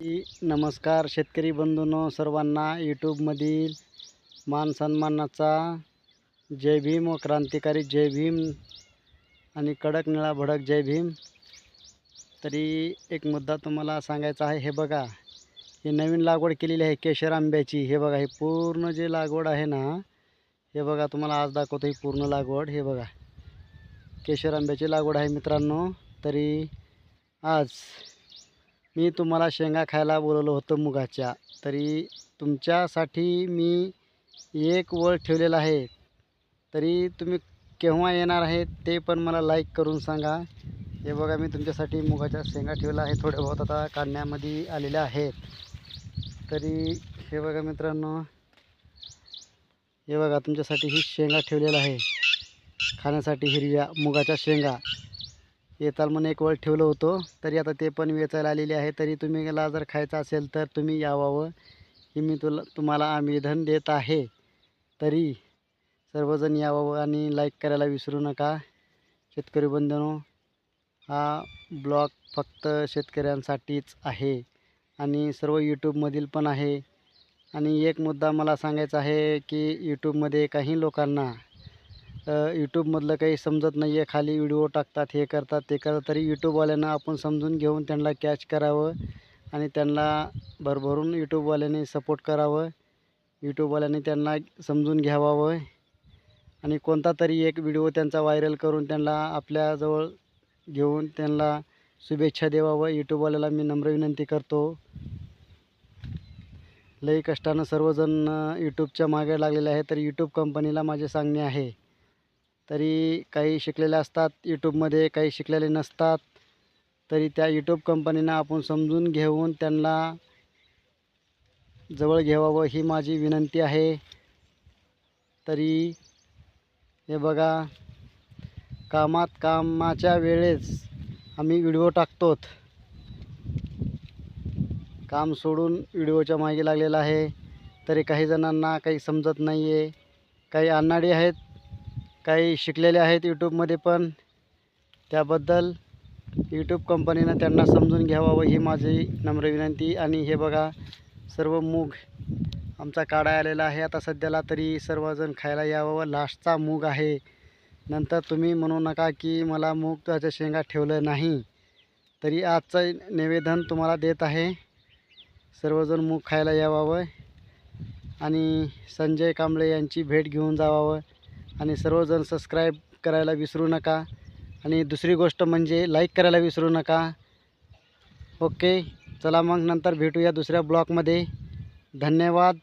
नमस्कार शेतकरी बंधूंनो सर्वांना यूट्यूबमधील मान सन्मानाचा जय भीम व क्रांतिकारी जय भीम आणि कडक निळा भडक जय भीम. तरी एक मुद्दा तुम्हाला सांगायचा आहे हे बघा ही नवीन लागवड केलेली आहे केशर आंब्याची. हे बघा हे पूर्ण जे लागवड आहे ना हे बघा तुम्हाला आज दाखवतो ही पूर्ण लागवड. हे बघा केशर आंब्याची लागवड आहे मित्रांनो. तरी आज मी तुम्हाला शेंगा खायला बोलवलं होतं मुगाच्या. तरी तुमच्यासाठी मी एक वळ ठेवलेला आहे. तरी तुम्ही केव्हा येणार आहे ते पण मला लाईक करून सांगा. हे बघा मी तुमच्यासाठी मुगाच्या शेंगा ठेवल्या आहे. थोड्या बहुत आता काढण्यामध्ये आलेल्या आहेत. तरी हे बघा मित्रांनो हे बघा तुमच्यासाठी ही शेंगा ठेवलेलं आहे. खाण्यासाठी हिरव्या मुगाच्या शेंगा. येताल म्हणून एक वेळ ठेवलं होतं. तरी आता ते पण वेचायला आलेले आहे. तरी तुम्ही मला जर खायचं असेल तर तुम्ही यावावं की मी तुला तुम्हाला आवेदन देत आहे. तरी सर्वजण यावावं आणि लाईक करायला विसरू नका. शेतकरी बंधनो हा ब्लॉग फक्त शेतकऱ्यांसाठीच आहे आणि सर्व यूट्यूबमधील पण आहे. आणि एक मुद्दा मला सांगायचा आहे की यूट्यूबमध्ये काही लोकांना यूट्यूबमधलं काही समजत नाही आहे खाली व्हिडिओ टाकतात हे करतात ते करतात तरी यूट्यूबवाल्यांना आपण समजून घेऊन त्यांना कॅच करावं आणि त्यांना भरभरून यूट्यूबवाल्यांनी सपोर्ट करावं. यूट्यूबवाल्यांनी त्यांना समजून घ्यावावं आणि कोणता तरी एक व्हिडिओ त्यांचा व्हायरल करून त्यांना आपल्याजवळ घेऊन त्यांना शुभेच्छा देवावं. यूट्यूबवाल्याला मी नम्र विनंती करतो. लई कष्टानं सर्वजण यूट्यूबच्या मागे लागलेले आहे तर यूट्यूब कंपनीला माझे सांगणे आहे. तरी काही शिकलेले असतात यूट्यूबमध्ये काही शिकलेले नसतात तरी त्या यूट्यूब कंपनीनं आपण समजून घेऊन त्यांना जवळ घ्यावावं ही माझी विनंती आहे. तरी हे बघा कामात कामाच्या वेळेस आम्ही व्हिडिओ टाकतोत. काम सोडून व्हिडिओच्या मागे लागलेला आहे. तरी काही जणांना काही समजत नाही आहे काही अनाडी आहेत काही शिकलेले आहेत यूट्यूबमध्ये पण. त्याबद्दल यूट्यूब कंपनीनं त्यांना समजून घ्यावावं ही माझी नम्र विनंती. आणि हे बघा सर्व मूग आमचा काढा आलेला आहे. आता सध्याला तरी सर्वजण खायला यावं. लास्टचा मूग आहे. नंतर तुम्ही म्हणू नका की मला मूग त्याच्या शेंगा ठेवलं नाही. तरी आजचं निवेदन तुम्हाला देत आहे. सर्वजण मूग खायला यावावं आणि संजय कांबळे यांची भेट घेऊन जावावं आणि सर्वजण सबस्क्राईब करायला विसरू नका. आणि दुसरी गोष्ट म्हणजे लाईक करायला विसरू नका. ओके चला मग नंतर भेटूया दुसऱ्या ब्लॉगमध्ये धन्यवाद.